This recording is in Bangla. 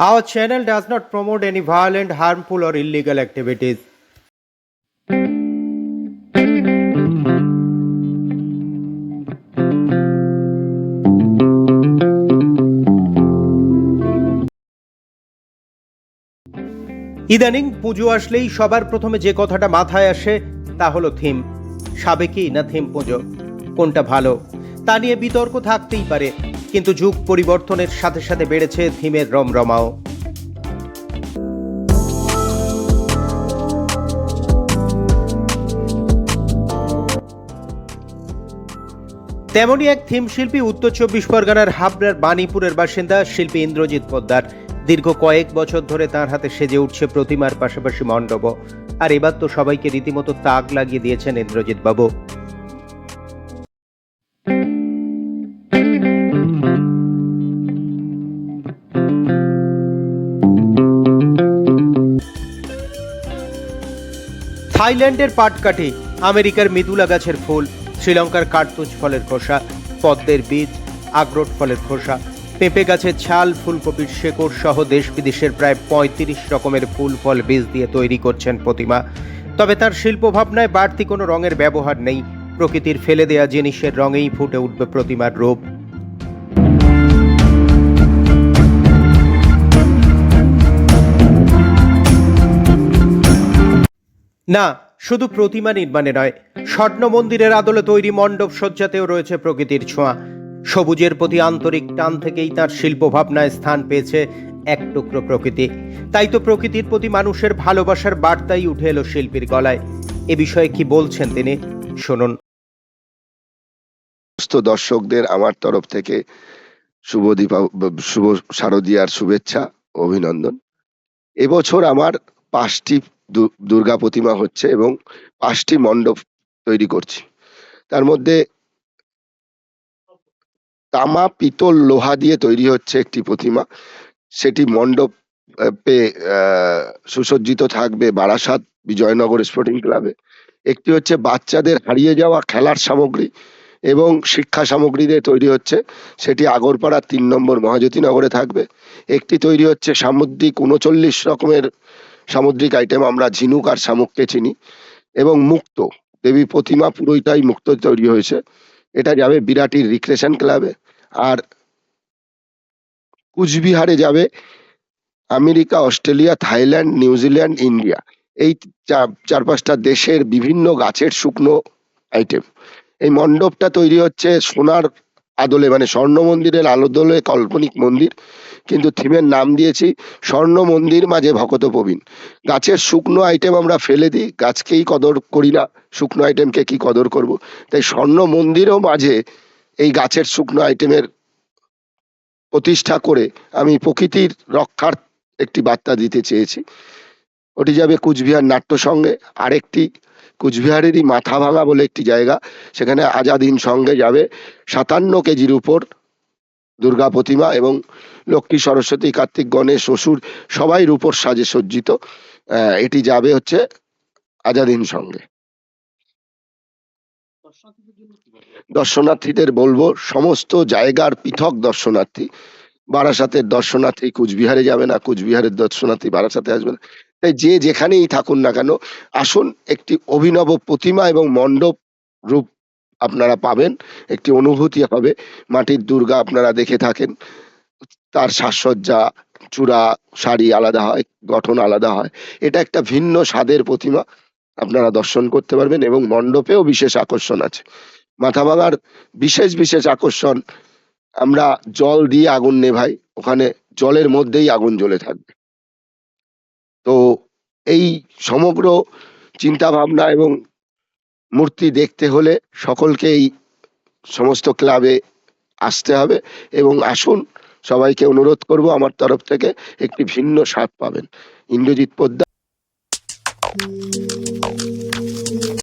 Our channel does not promote any violent, harmful, or illegal activities. ইদানিং পুজো আসলেই সবার প্রথমে যে কথাটা মাথায় আসে তা হলো থিম সাবেকি না থিম পুজো কোনটা ভালো তা নিয়ে বিতর্ক থাকতেই পারে, কিন্তু যুগ পরিবর্তনের সাথে সাথে বেড়েছে থিমের রমরমাও। তেমনই এক থিম শিল্পী উত্তর চব্বিশ পরগনার হাবড়ার বাণীপুরের বাসিন্দা শিল্পী ইন্দ্রজিৎ পোদ্দার দীর্ঘ কয়েক বছর ধরে তার হাতে সেজে উঠছে প্রতিমার পাশাপাশি মণ্ডপও আর এবার তো সবাইকে রীতিমতো তাক লাগিয়ে দিয়েছেন ইন্দ্রজিৎ বাবু। থাইল্যান্ডের পাটকাঠি, আমেরিকার মৃদুলা গাছের ফুল, শ্রীলঙ্কার কার্তুজ ফলের খোসা, পদ্মের বীজ, আগ্রোট ফলের খোসা, পেঁপে গাছের ছাল, ফুলকপির শেকড় সহ দেশ বিদেশের প্রায় পঁয়ত্রিশ রকমের ফুল ফল বীজ দিয়ে তৈরি করছেন প্রতিমা। তবে তার শিল্প ভাবনায় বাড়তি কোনো রঙের ব্যবহার নেই। প্রকৃতির ফেলে দেয়া জিনিসের রঙেই ফুটে উঠবে প্রতিমার রূপ। না, শুধু প্রতিমা নির্মাণে নয়, স্বর্ণ মন্দিরের আদলে তৈরি মণ্ডপ সজ্জাতেও রয়েছে প্রকৃতির ছোঁয়া। সবুজের প্রতি আন্তরিক টান থেকেই তার শিল্প ভাবনায় স্থান পেয়েছে এক টুকরো প্রকৃতি। তাই তো প্রকৃতির প্রতি মানুষের ভালোবাসার বার্তাই উঠে এলো শিল্পীর গলায়। এ বিষয়ে কি বলছেন তিনি? শুনুন। দর্শকদের আমার তরফ থেকে শুভ দীপা শুভ শারদীয়ার শুভেচ্ছা, অভিনন্দন। এবছর আমার পাঁচটি দুর্গা প্রতিমা হচ্ছে এবং পাঁচটি মণ্ডপ তৈরি করছি। তার মধ্যে তামা, পিতল, লোহা দিয়ে তৈরি হচ্ছে একটি প্রতিমা। সেটি মণ্ডপ পে সুসজ্জিত থাকবে বারাসাত বিজয়নগর স্পোর্টিং ক্লাবে একটি হচ্ছে বাচ্চাদের হারিয়ে যাওয়া খেলার সামগ্রী এবং শিক্ষা সামগ্রী দিয়ে তৈরি হচ্ছে। সেটি আগরপাড়া তিন নম্বর মহাজ্যোতি নগরে থাকবে। একটি তৈরি হচ্ছে সামুদ্রিক উনচল্লিশ রকমের সামুদ্রিক আইটেম আমরা ঝিনুক আর শামুককে চিনি, এবং মুক্ত, দেবী প্রতিমা পুরোটাই মুক্ত তৈরি হয়েছে। এটা যাবে বিরাটির রিক্রেশন ক্লাবে আর কুচবিহারে যাবে America, Australia, Thailand New Zealand India. এই চার পাঁচটা দেশের বিভিন্ন গাছের শুকনো আইটেম এই মণ্ডপটা তৈরি হচ্ছে সোনার আদলে মানে স্বর্ণ মন্দিরের আলোদলে কাল্পনিক মন্দির। কিন্তু থিমের নাম দিয়েছি স্বর্ণ মন্দির মাঝে ভকত প্রবীণ। গাছের শুকনো আইটেম আমরা ফেলে দিই, গাছকেই কদর করি না, শুকনো আইটেমকে কি কদর করব? তাই স্বর্ণ মন্দিরও মাঝে এই গাছের শুকনো আইটেমের প্রতিষ্ঠা করে আমি প্রকৃতির রক্ষার একটি বার্তা দিতে চেয়েছি। ওটি যাবে কুচবিহার নাট্য সঙ্গে, আরেকটি কুচবিহারেরই মাথা ভাঙা বলে একটি জায়গা। সেখানে আজাদিন সঙ্গে যাবে সাতান্ন কেজির উপর দুর্গা প্রতিমা এবং লক্ষ্মী সরস্বতী, কার্তিক, গণেশ শ্বশুর সবাই রূপর সাজে সজ্জিত। এটি যাবে হচ্ছে আজাদিন সঙ্গে। দর্শনার্থীদের বলব, সমস্ত জায়গার পৃথক দর্শনার্থী, বারাসাতের দর্শনার্থী, কুচবিহারে যাবে না, কুচবিহারের দর্শনার্থী বারাসাতে আসবে না। তাই যে যেখানেই থাকুন না কেন, আসুন একটি অভিনব প্রতিমা এবং মণ্ডপ রূপ আপনারা পাবেন। একটি অনুভূতি হবে। মাটির দুর্গা আপনারা দেখে থাকেন। তার সাজসজ্জা, চূড়া, শাড়ি আলাদা হয়, গঠন আলাদা হয়। এটা একটা ভিন্ন স্বাদের প্রতিমা। আপনারা দর্শন করতে পারবেন এবং মণ্ডপেও বিশেষ আকর্ষণ আছে। মাথা ভাঙার বিশেষ বিশেষ আকর্ষণ, আমরা জল দিয়ে আগুন নেভাই। ওখানে জলের মধ্যেই আগুন জ্বলে থাকবে। তো এই সমগ্র চিন্তা ভাবনা এবং মূর্তি দেখতে হলে সকলকেই সমস্ত ক্লাবে আসতে হবে এবং আসুন, সবাইকে অনুরোধ করব আমার তরফ থেকে একটি ভিন্ন স্বাদ পাবেন। ইন্দ্রজিৎ পোদ্দার।